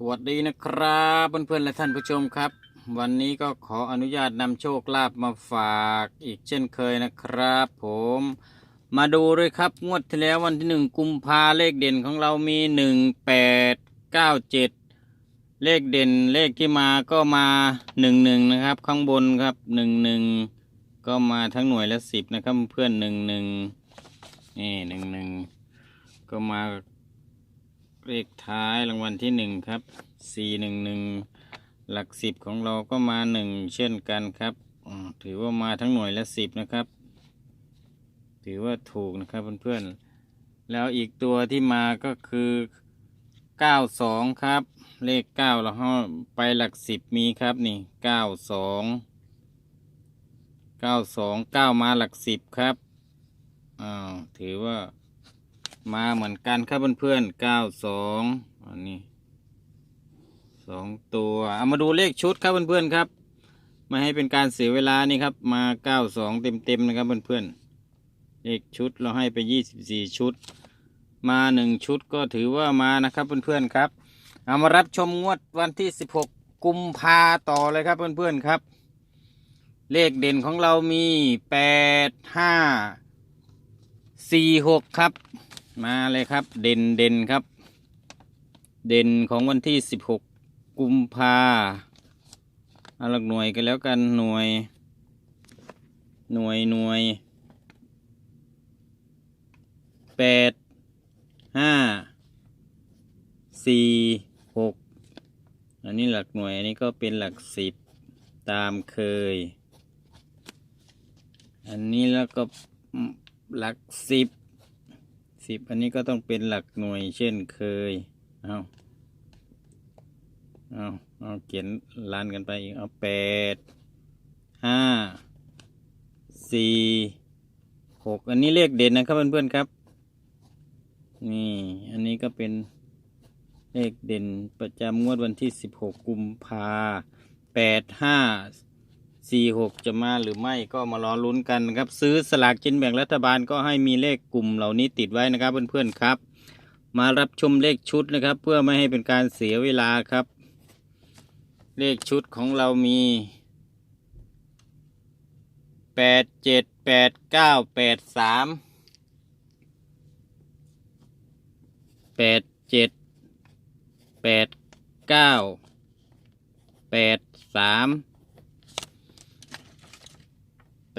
สวัสดีนะครับเพื่อนๆและท่านผู้ชมครับ วันนี้ก็ขออนุญาตนำโชคลาภมาฝากอีกเช่นเคยนะครับ ผม มาดูเลยครับงวดที่แล้ววันที่หนึ่งกุมภาเลขเด่นของเรามีหนึ่งแปดเก้าเจ็ดเลขเด่นเลขที่มาก็มาหนึ่งหนึ่งนะครับ ข้างบนครับหนึ่งหนึ่งก็มาทั้งหน่วยละสิบนะครับเพื่อนหนึ่งหนึ่งนี่หนึ่งหนึ่งก็มา เลขท้ายรางวัลที่หนึ่งครับสี่หนึ่งหนึ่งหลักสิบของเราก็มาหนึ่งเช่นกันครับถือว่ามาทั้งหน่วยละสิบนะครับ ถือว่าถูกนะครับเพื่อนๆ แล้วอีกตัวที่มาก็คือเก้าสองครับ เลขเก้าเราไปหลักสิบมีครับนี่เก้าสองเก้าสองเก้ามาหลักสิบครับอ้าวถือว่า มาเหมือนกันครับเพื่อนๆเก้าสองอันนี้สองตัวเอามาดูเลขชุดครับเพื่อนๆครับไม่ให้เป็นการเสียเวลานี่ครับ มาเก้าสองเต็มๆนะครับเพื่อนๆเลขชุดเราให้ไปยี่สิบสี่ชุด มาหนึ่งชุดก็ถือว่ามานะครับเพื่อนๆครับ เอามารับชมงวดวันที่สิบหกกุมภาต่อเลยครับเพื่อนๆครับ เลขเด่นของเรามีแปดห้าสี่หกครับ มาเลยครับ เด่นเด่นครับ เด่นของวันที่สิบหกกุมภาเอาหลักหน่วยกันแล้วกันหน่วย หน่วยหน่วยแปดห้าสี่หกอันนี้หลักหน่วย อันนี้ก็เป็นหลักสิบตามเคย อันนี้แล้วก็หลักสิบ สิบอันนี้ก็ต้องเป็นหลักหน่วยเช่นเคย เอาเอาเอาเขียนลันกันไปอีก เอาแปดห้าสี่หกอันนี้เลขเด่นนะครับเพื่อนๆครับ นี่ อันนี้ก็เป็นเลขเด่นประจำงวดวันที่สิบหกกุมภาแปดห้า สี่หกจะมาหรือไม่ก็มารอลุ้นกันนะครับ ซื้อสลากกินแบ่งรัฐบาลก็ให้มีเลขกลุ่มเหล่านี้ติดไว้นะครับเพื่อนๆครับ มารับชมเลขชุดนะครับ เพื่อไม่ให้เป็นการเสียเวลาครับ เลขชุดของเรามีแปดเจ็ดแปดเก้า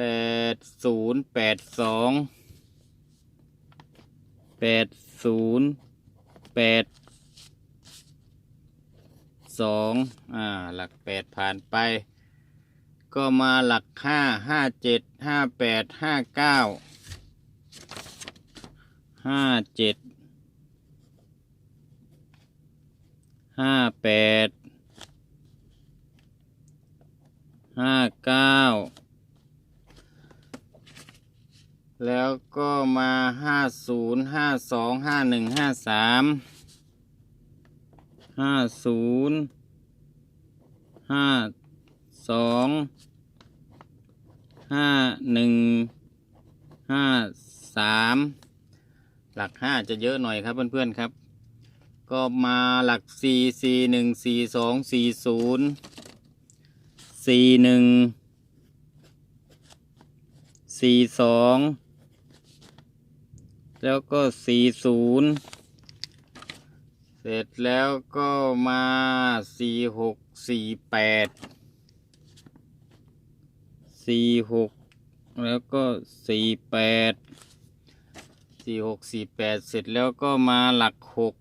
แปดศูนย์แปดสองแปดศูนย์แปดสองอ่า หลักแปดผ่านไป ก็มาหลักห้าห้าเจ็ดห้าแปดห้าเก้าห้าเจ็ดห้าแปดห้าเก้า แล้วก็มาห้าศูนย์ห้าสองห้าหนึ่งห้าสามห้าศูนย์ห้าสองห้าหนึ่งห้าสามหลักห้าจะเยอะหน่อยครับเพื่อนๆครับ ก็มาหลักสี่สี่หนึ่งสี่สองสี่ศูนย์สี่หนึ่งสี่สอง แล้วก็สี่ศูนย์เสร็จแล้วก็มาสี่หกสี่แปดสี่หกแล้วก็สี่แปดสี่หกสี่แปดเสร็จแล้วก็มาหลักหก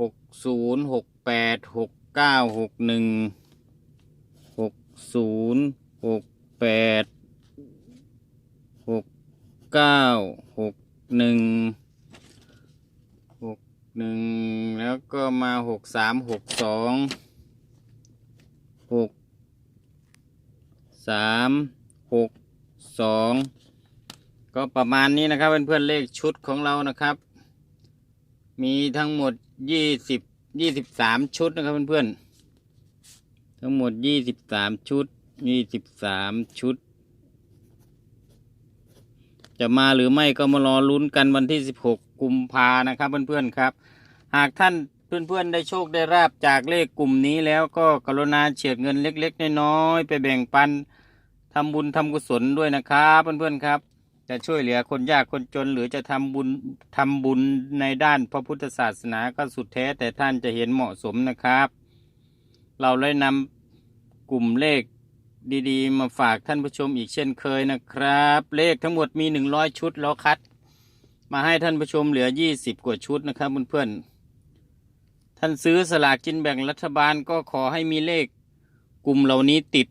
หกศูนย์หกแปดหกเก้าหกหนึ่งหกศูนย์หกแปดหกเก้าหก หนึ่งหกหนึ่งแล้วก็มาหกสามหกสองหกสามหกสองก็ประมาณนี้นะครับเพื่อนๆเลขชุดของเรานะครับ มีทั้งหมดยี่สิบยี่สิบสามชุดนะครับเพื่อนๆทั้งหมดยี่สิบสามชุดยี่สิบสามชุด จะมาหรือไม่ก็มารอลุ้นกันวันที่ 16 กุมภานะครับเพื่อนๆครับ หากท่านเพื่อนๆได้โชคได้ราบจากเลขกลุ่มนี้แล้วก็กรุณาเฉียดเงินเล็กๆน้อยๆไปแบ่งปันทำบุญทำกุศลด้วยนะครับเพื่อนๆครับ จะช่วยเหลือคนยากคนจนหรือจะทำบุญทำบุญในด้านพระพุทธศาสนาก็สุดแท้แต่ท่านจะเห็นเหมาะสมนะครับ เราได้นำกลุ่มเลข ดีๆ มาฝากท่านผู้ชมอีกเช่นเคยนะครับ เลขทั้งหมดมีหนึ่งร้อยชุดแล้วคัด มาให้ท่านผู้ชมเหลือยี่สิบกว่าชุดนะครับเพื่อนๆท่านซื้อสลากกินแบ่งรัฐบาลก็ขอให้มีเลขกลุ่มเหล่านี้ติด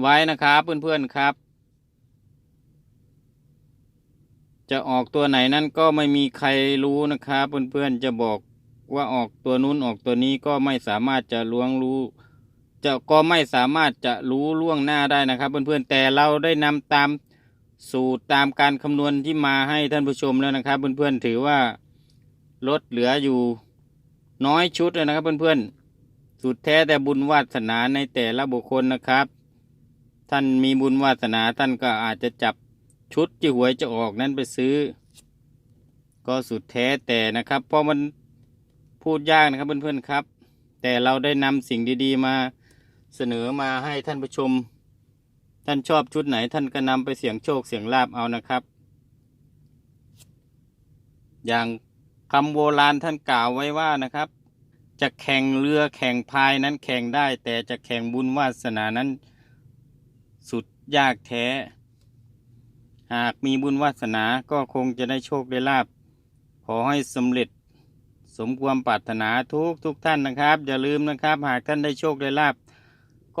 ไว้นะครับเพื่อนๆครับ จะออกตัวไหนนั่นก็ไม่มีใครรู้นะครับเพื่อนๆจะบอกว่าออกตัวนู้นออกตัวนี้ก็ไม่สามารถจะล้วงรู้ จะก็ไม่สามารถจะรู้ล่วงหน้าได้นะครับ เพื่อนๆแต่เราได้นำตามสูตรตามการคำนวณที่มาให้ท่านผู้ชมแล้วนะครับ เพื่อนๆถือว่าลดเหลืออยู่น้อยชุดเลยนะครับ เพื่อนๆสุดแท้แต่บุญวาสนาในแต่ละบุคคลนะครับ ท่านมีบุญวาสนาท่านก็อาจจะจับชุดที่หวยจะออกนั้นไปซื้อ ก็สุดแท้แต่นะครับ เพราะมันพูดยากนะครับเพื่อนๆครับ แต่เราได้นำสิ่งดีๆมา เสนอมาให้ท่านผู้ชม ท่านชอบชุดไหนท่านก็นำไปเสี่ยงโชคเสี่ยงลาบเอานะครับ อย่างคำโบราณท่านกล่าวไว้ว่านะครับ จะแข่งเรือแข่งพายนั้นแข่งได้ แต่จะแข่งบุญวาสนานั้น สุดยากแท้ หากมีบุญวาสนาก็คงจะได้โชคได้ลาบขอให้สำเร็จสมความปรารถนาทุกทุกท่านนะครับ อย่าลืมนะครับ หากท่านได้โชคได้ลาบ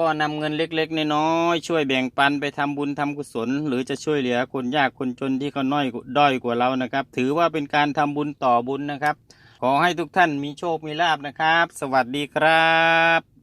ก็นำเงินเล็กๆน้อยๆช่วยแบ่งปันไปทำบุญทำกุศล หรือจะช่วยเหลือคนยากคนจนที่เขาน้อยด้อยกว่าเรานะครับ ถือว่าเป็นการทำบุญต่อบุญนะครับ ขอให้ทุกท่านมีโชคมีลาบนะครับ สวัสดีครับ